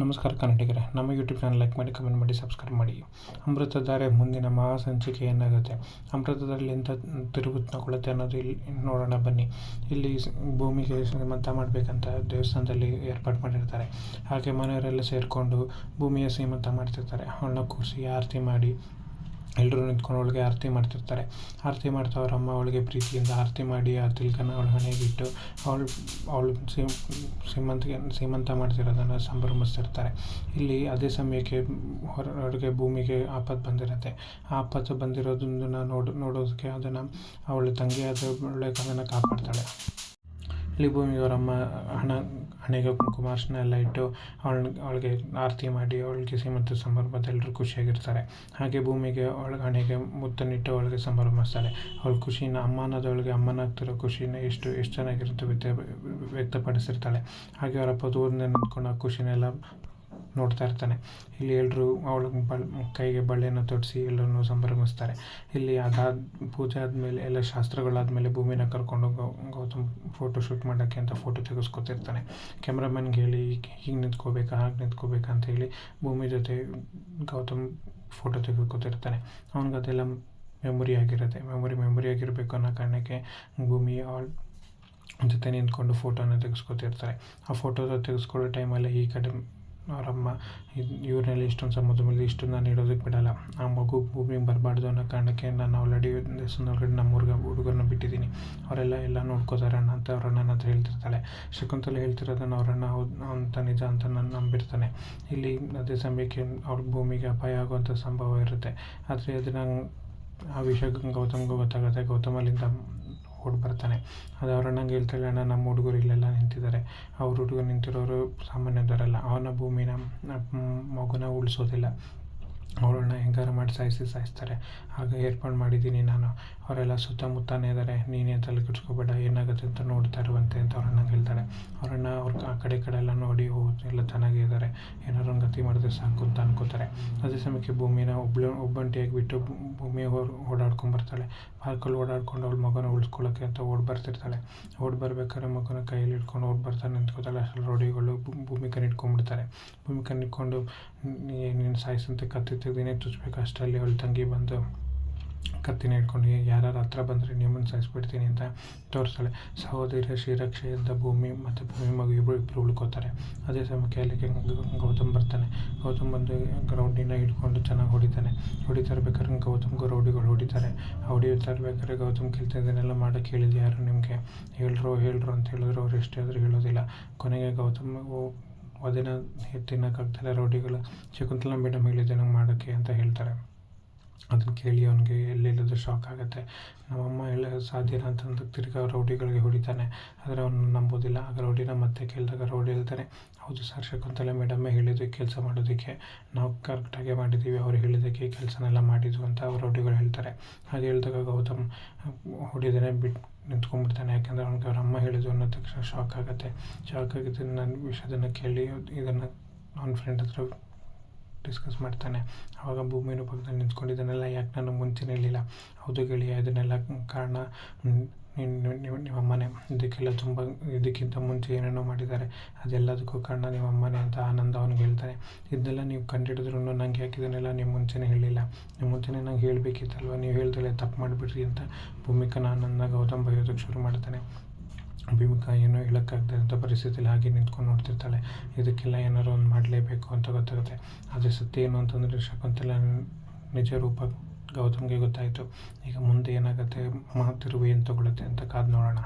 ನಮಸ್ಕಾರ ಕನ್ನಡಿಗರೇ, ನಮ್ಮ ಯೂಟ್ಯೂಬ್ ಚಾನಲ್ ಲೈಕ್ ಮಾಡಿ ಕಮೆಂಟ್ ಮಾಡಿ ಸಬ್ಸ್ಕ್ರೈಬ್ ಮಾಡಿ. ಅಮೃತಧಾರೆ ಮುಂದಿನ ಮಹಾ ಸಂಚಿಕೆ ಏನಾಗುತ್ತೆ ಅಮೃತದಲ್ಲಿ ಎಂಥ ತಗೊಳುತ್ತೆ ಅನ್ನೋದು ಇಲ್ಲಿ ನೋಡೋಣ, ಬನ್ನಿ. ಇಲ್ಲಿ ಭೂಮಿಗೆ ಸೀಮಂತ ಮಾಡಬೇಕಂತ ದೇವಸ್ಥಾನದಲ್ಲಿ ಏರ್ಪಾಡು ಮಾಡಿರ್ತಾರೆ. ಹಾಗೆ ಮನೆಯವರೆಲ್ಲ ಸೇರಿಕೊಂಡು ಭೂಮಿಯ ಸೀಮಂತ ಮಾಡ್ತಿರ್ತಾರೆ. ಹಣ್ಣು ಕೂರಿಸಿ, ಆರತಿ ಮಾಡಿ ಎಲ್ಲರೂ ನಿಂತ್ಕೊಂಡು ಅವಳಿಗೆ ಆರತಿ ಮಾಡ್ತಿರ್ತಾರೆ. ಆರತಿ ಮಾಡ್ತಾ ಅವ್ರ ಅಮ್ಮ ಅವಳಿಗೆ ಪ್ರೀತಿಯಿಂದ ಆರತಿ ಮಾಡಿ ಆ ತಿಲ್ಕನ ಅವಳ ಹಣೆಗಿಟ್ಟು ಅವಳು ಅವಳು ಸೀಮ್ ಸೀಮಂತಿಗೆ ಸೀಮಂತ ಮಾಡ್ತಿರೋದನ್ನು ಸಂಭ್ರಮಿಸ್ತಿರ್ತಾರೆ. ಇಲ್ಲಿ ಅದೇ ಸಮಯಕ್ಕೆ ಹೊರಗೆ ಭೂಮಿಗೆ ಆಪತ್ತು ಬಂದಿರುತ್ತೆ. ಆ ಆಪತ್ತು ಬಂದಿರೋದನ್ನ ನೋಡು, ನೋಡೋದಕ್ಕೆ ಅದನ್ನು ಅವಳ ತಂಗಿಯಾದ ಒಳ್ಳೆ ಅದನ್ನು ಕಾಪಾಡ್ತಾಳೆ. ಇಲ್ಲಿ ಭೂಮಿಗೆ ಅವರಮ್ಮ ಹಣ, ಹಣೆಗೆ ಕುಂಕುಮ, ಅರ್ಶಿನ ಎಲ್ಲ ಇಟ್ಟು ಅವಳನ್ನ ಅವಳಿಗೆ ಆರತಿ ಮಾಡಿ ಅವಳಿಗೆ ಸೀಮಂತ ಸಂಭ್ರಮದಲ್ಲಿ ಎಲ್ಲರೂ ಖುಷಿಯಾಗಿರ್ತಾರೆ. ಹಾಗೆ ಭೂಮಿಗೆ ಅವಳ ಹಣೆಗೆ ಮುತ್ತನ್ನಿಟ್ಟು ಅವಳಿಗೆ ಸಂಭ್ರಮಿಸ್ತಾಳೆ ಅವಳ ಖುಷಿನ ಅಮ್ಮನದವಳಿಗೆ ಅಮ್ಮನಾಗ್ತಿರೋ ಖುಷಿನ ಎಷ್ಟು ಎಷ್ಟು ಚೆನ್ನಾಗಿರುತ್ತೆ ವ್ಯಕ್ತ ವ್ಯಕ್ತಪಡಿಸಿರ್ತಾಳೆ. ಹಾಗೆ ಅವರಪ್ಪ ದೂರದಿಂದ ನಿಂತ್ಕೊಂಡು ಆ ಖುಷಿನೆಲ್ಲ ನೋಡ್ತಾ ಇರ್ತಾನೆ. ಇಲ್ಲಿ ಎಲ್ಲರೂ ಅವಳ ಬಳ ಕೈಗೆ ಬಳೆಯನ್ನು ತೊಡಿಸಿ ಎಲ್ಲರನ್ನು ಸಂಭ್ರಮಿಸ್ತಾರೆ. ಇಲ್ಲಿ ಅದಾದ ಪೂಜೆ ಆದಮೇಲೆ ಎಲ್ಲ ಶಾಸ್ತ್ರಗಳಾದಮೇಲೆ ಭೂಮಿನ ಕರ್ಕೊಂಡು ಗೌತಮ್ ಫೋಟೋ ಶೂಟ್ ಮಾಡೋಕ್ಕೆ ಅಂತ ಫೋಟೋ ತೆಗೆಸ್ಕೊತಿರ್ತಾನೆ. ಕ್ಯಾಮ್ರಾಮನ್ಗೆ ಹೇಳಿ, ಹೀಗೆ ನಿಂತ್ಕೋಬೇಕಾ, ಹಾಗೆ ನಿಂತ್ಕೋಬೇಕಾ ಅಂತ ಹೇಳಿ ಭೂಮಿ ಜೊತೆ ಗೌತಮ್ ಫೋಟೋ ತೆಗೆದುಕೊತಿರ್ತಾನೆ ಅವ್ನಿಗೆ ಅದೆಲ್ಲ ಮೆಮೊರಿ ಆಗಿರುತ್ತೆ. ಮೆಮೊರಿ ಮೆಮೊರಿ ಆಗಿರಬೇಕು ಅನ್ನೋ ಕಾರಣಕ್ಕೆ ಭೂಮಿ ಅವಳ ಜೊತೆ ನಿಂತ್ಕೊಂಡು ಫೋಟೋನ ತೆಗೆಸ್ಕೊತಿರ್ತಾರೆ. ಆ ಫೋಟೋ ತೆಗೆಸ್ಕೊಳ್ಳೋ ಟೈಮಲ್ಲಿ ಈ ಕಡೆ ಅವರಮ್ಮ ಇವ್ರನ್ನೆಲ್ಲ ಇಷ್ಟೊಂದು ಸಮುದ್ರ ಮೇಲೆ ಇಷ್ಟು ನಾನು ಇಡೋದಕ್ಕೆ ಬಿಡಲ್ಲ. ಆ ಮಗು ಭೂಮಿಗೆ ಬರಬಾರ್ದು ಅನ್ನೋ ಕಾರಣಕ್ಕೆ ನಾನು ಆಲ್ರೆಡಿ ಸುಂದರಗಡೆ ನಮ್ಮ ಹುಡುಗ ಹುಡುಗರನ್ನ ಬಿಟ್ಟಿದ್ದೀನಿ. ಅವರೆಲ್ಲ ಎಲ್ಲ ನೋಡ್ಕೋತಾರೆ ಅಣ್ಣ ಅಂತ ಅವ್ರ ಅಣ್ಣನ ಹತ್ರ ಹೇಳ್ತಿರ್ತಾಳೆ. ಶಕುಂತಲೆ ಹೇಳ್ತಿರೋದನ್ನು ಹೌದು, ಅಂತ ನಿಜ ಅಂತ ನಾನು ನಂಬಿರ್ತಾನೆ. ಇಲ್ಲಿ ಅದೇ ಸಮಯಕ್ಕೆ ಅವ್ರ ಭೂಮಿಗೆ ಅಪಾಯ ಆಗುವಂಥ ಸಂಭವ ಇರುತ್ತೆ. ಆದರೆ ಅದನ್ನು ಆ ವಿಷಯ ಗೌತಮ್ಗೂ ಗೊತ್ತಾಗುತ್ತೆ. ಗೌತಮ್ ಅಲ್ಲಿಂದ ಓಡಿ ಬರ್ತಾನೆ. ಅದು ಅವ್ರ ಅಣ್ಣಂಗೆ ಹೇಳ್ತಾಳೆ ಅಣ್ಣ, ನಮ್ಮ ಹುಡುಗರು ಇಲ್ಲೆಲ್ಲ ನಿಂತಿದ್ದಾರೆ. ಅವ್ರ ಹುಡುಗರು ನಿಂತಿರೋರು ಸಾಮಾನ್ಯದವರಲ್ಲ. ಅವನ ಭೂಮಿನ ಮಗುನ ಉಳಿಸೋದಿಲ್ಲ. ಅವಳನ್ನ ಹೆಂಗಾರು ಮಾಡಿ ಸಾಯಿಸಿ, ಸಾಯಿಸ್ತಾರೆ. ಆಗ ಏರ್ಪಾಡು ಮಾಡಿದ್ದೀನಿ ನಾನು. ಅವರೆಲ್ಲ ಸುತ್ತಮುತ್ತನೇ ಇದ್ದಾರೆ ನೀನೇ ತಲೆ ಕೆಡ್ಸ್ಕೊಬೇಡ, ಏನಾಗುತ್ತೆ ಅಂತ ನೋಡ್ತಾ ಇರುವಂತೆ ಅಂತ ಅವ್ರು ಹೇಳ್ತಾಳೆ ಅವ್ರನ್ನ ಅವ್ರ ಆ ಕಡೆ ಕಡೆ ಎಲ್ಲ ನೋಡಿ ಓ, ಎಲ್ಲ ಚೆನ್ನಾಗಿದ್ದಾರೆ ಏನಾದ್ರು ಒಂದು ಗತಿ ಮಾಡಿದ್ರೆ ಸಾಕು ಅಂತ ಅನ್ಕೋತಾರೆ. ಅದೇ ಸಮಯಕ್ಕೆ ಭೂಮಿನ ಒಬ್ಳು, ಒಬ್ಬಂಟಿಯಾಗಿ ಬಿಟ್ಟು ಭೂಮಿ ಓಡಾಡ್ಕೊಂಡು ಓಡಾಡ್ಕೊಂಬರ್ತಾಳೆ ಪಾರ್ಕಲ್ಲಿ ಓಡಾಡ್ಕೊಂಡು ಅವ್ಳ ಮಗನ ಉಳಿಸ್ಕೊಳ್ಳೋಕ್ಕೆ ಅಂತ ಓಡಿ ಬರ್ತಿರ್ತಾಳೆ. ಓಡಿ ಬರ್ಬೇಕಾದ್ರೆ ಮಗನ ಕೈಯಲ್ಲಿ ಹಿಡ್ಕೊಂಡು ಓಡಿ ಬರ್ತಾನೆ ನಿಂತ್ಕೋತಾಳೆ ಅಷ್ಟು ರೋಡಿಗಳು ಭೂಮಿ ಕಣ್ಣಿಟ್ಕೊಂಡ್ಬಿಡ್ತಾರೆ. ಭೂಮಿ ಕಣ್ಣಿಟ್ಕೊಂಡು ನೀನು ಸಾಯಿಸಂತೆ, ಕತ್ತಿ ತೆಗ್ದಿನೇ ತುಚ್ಬೇಕು. ಅಷ್ಟರಲ್ಲಿ ಅವಳು ತಂಗಿ ಬಂದು ಕತ್ತಿನ ಹಿಡ್ಕೊಂಡು ಯಾರು ಹತ್ರ ಬಂದರೆ ನಿಮ್ಮನ್ನು ಸಾಯಿಸ್ಬಿಡ್ತೀನಿ ಅಂತ ತೋರಿಸ್ತಾಳೆ. ಸಹೋದರ ಶ್ರೀರಕ್ಷೆಯಿಂದ ಭೂಮಿ ಮತ್ತು ಭೂಮಿ ಮಗು ಇಬ್ಬರು ಇಬ್ಬರು ಉಳ್ಕೋತಾರೆ. ಅದೇ ಸಮಯಕ್ಕೆ ಅಲ್ಲಿಗೆ ಗೌತಮ್ ಬರ್ತಾನೆ. ಗೌತಮ್ ಬಂದು ರೌಡಿನ ಹಿಡ್ಕೊಂಡು ಚೆನ್ನಾಗಿ ಹೊಡಿತಾನೆ. ಹೊಡಿತಾ ಇರ್ಬೇಕಾದ್ರೆ ಗೌತಮ್ಗೂ ರೌಡಿಗಳು ಹೊಡಿತಾರೆ. ಹೊಡಿ ಹೊಡಿತಾ ಇರ್ಬೇಕಾದ್ರೆ ಗೌತಮ್ ಇದನ್ನೆಲ್ಲ ಮಾಡೋಕ್ಕೆ ಹೇಳಿದ್ದು ಯಾರು ನಿಮಗೆ? ಹೇಳ್ರು ಹೇಳ್ರು ಅಂತ ಹೇಳಿದ್ರು ಅವ್ರು ಎಷ್ಟೇ ಆದರೂ ಹೇಳೋದಿಲ್ಲ. ಕೊನೆಗೆ ಗೌತಮ್ ಓ- ಅದನ್ನು ತಿನ್ನೋಕ್ಕಾಗ್ತಾಯಿಲ್ಲ ರೌಡಿಗಳು ಶಕುಂತಲಾ ಮೇಡಮ್ ಹೇಳಿದ್ದೆ ನಂಗೆ ಮಾಡೋಕ್ಕೆ ಅಂತ ಹೇಳ್ತಾರೆ. ಅದನ್ನು ಕೇಳಿ ಅವನಿಗೆ ಎಲ್ಲೆಲ್ಲದು ಶಾಕ್ ಆಗುತ್ತೆ. ನಮ್ಮಮ್ಮ ಹೇಳ ಸಾಧ್ಯನ ಅಂತಂದು ತಿರ್ಗಾ ರೌಡಿಗಳಿಗೆ ಹೊಡಿತಾನೆ. ಆದರೆ ಅವನು ನಂಬೋದಿಲ್ಲ. ಆಗ ರೌಡಿನ ಮತ್ತೆ ಕೇಳಿದಾಗ ರೌಡಿ ಹೇಳ್ತಾನೆ, ಹೌದು ಸರ್ ಶಕುಂತಲೆ ಮೇಡಮ್ಮೇ ಹೇಳಿದ್ದು ಕೆಲಸ ಮಾಡೋದಕ್ಕೆ. ನಾವು ಕರೆಕ್ಟಾಗೆ ಮಾಡಿದ್ದೀವಿ ಅವ್ರು ಹೇಳಿದ್ದಕ್ಕೆ ಕೆಲಸನೆಲ್ಲ ಮಾಡಿದ್ವು ಅಂತ ಅವ್ರು ರೌಡಿಗಳು ಹೇಳ್ತಾರೆ. ಹಾಗೆ ಹೇಳಿದಾಗ ಗೌತಮ್ ಹೊಡಿದಾನೆ ಬಿಟ್ಟು ನಿಂತ್ಕೊಂಡ್ಬಿಡ್ತಾನೆ. ಯಾಕಂದರೆ ಅವ್ನಿಗೆ ಅವ್ರ ಅಮ್ಮ ಹೇಳಿದ್ರು ಅನ್ನೋ ತಕ್ಷಣ ಶಾಕ್ ಆಗುತ್ತೆ. ಶಾಕ್ ಆಗಿದ್ದು ನನ್ನ ವಿಷಯದನ್ನು ಕೇಳಿ ಇದನ್ನು ಅವ್ನ ಫ್ರೆಂಡ್ ಹತ್ರ ಡಿಸ್ಕಸ್ ಮಾಡ್ತಾನೆ. ಆವಾಗ ಭೂಮಿನ ಪಕ್ಕದಲ್ಲಿ ನಿಂತ್ಕೊಂಡಿದ್ದನ್ನೆಲ್ಲ ಯಾಕೆ ನಾನು ಮುಂಚೆನೇ ಇರಲಿಲ್ಲ? ಹೌದು ಗೆಳೆಯ, ಇದನ್ನೆಲ್ಲ ಕಾರಣ. ನಿಮ್ಮ ನಿಮ್ಮ ಅಮ್ಮನೇ ಇದಕ್ಕೆಲ್ಲ ತುಂಬ, ಇದಕ್ಕಿಂತ ಮುಂಚೆ ಏನೇನೋ ಮಾಡಿದ್ದಾರೆ. ಅದೆಲ್ಲದಕ್ಕೂ ಕಾರಣ ನಿಮ್ಮ ಅಮ್ಮನೇ ಅಂತ ಆನಂದ ಅವನಿಗೆ ಹೇಳ್ತಾನೆ. ಇದನ್ನೆಲ್ಲ ನೀವು ಕಂಡಿಡಿದ್ರು ನಂಗೆ ಯಾಕೆ ಇದನ್ನೆಲ್ಲ ನೀವು ಮುಂಚೆನೇ ಹೇಳಿಲ್ಲ? ನೀವು ಮುಂಚೆನೇ ನಂಗೆ ಹೇಳಬೇಕಿತ್ತಲ್ವ? ನೀವು ಹೇಳ್ದಲೆ ತಪ್ಪು ಮಾಡಿಬಿಡ್ರಿ ಅಂತ ಭೂಮಿಕನ ಆನಂದ ಗೌತಮ್ ಬೈಯೋದಕ್ಕೆ ಶುರು ಮಾಡ್ತಾನೆ. ಭೂಮಿಕಾ ಏನೋ ಹೇಳೋಕ್ಕಾಗದಂಥ ಪರಿಸ್ಥಿತಿಯಲ್ಲಿ ಹಾಗೆ ನಿಂತ್ಕೊಂಡು ನೋಡ್ತಿರ್ತಾಳೆ. ಇದಕ್ಕೆಲ್ಲ ಏನಾರು ಒಂದು ಮಾಡಲೇಬೇಕು ಅಂತ ಗೊತ್ತಾಗುತ್ತೆ. ಅದೇ ಸತ್ಯ ಏನು ಅಂತಂದರೆ ಶಕುಂತಲ ನಿಜ ರೂಪ ಗೌತಮ್ಗೆ ಗೊತ್ತಾಯಿತು. ಈಗ ಮುಂದೆ ಏನಾಗುತ್ತೆ? ಮಾತಿರುವೆ ಏನು ತಗೊಳುತ್ತೆ ಅಂತ ಕಾದು ನೋಡೋಣ.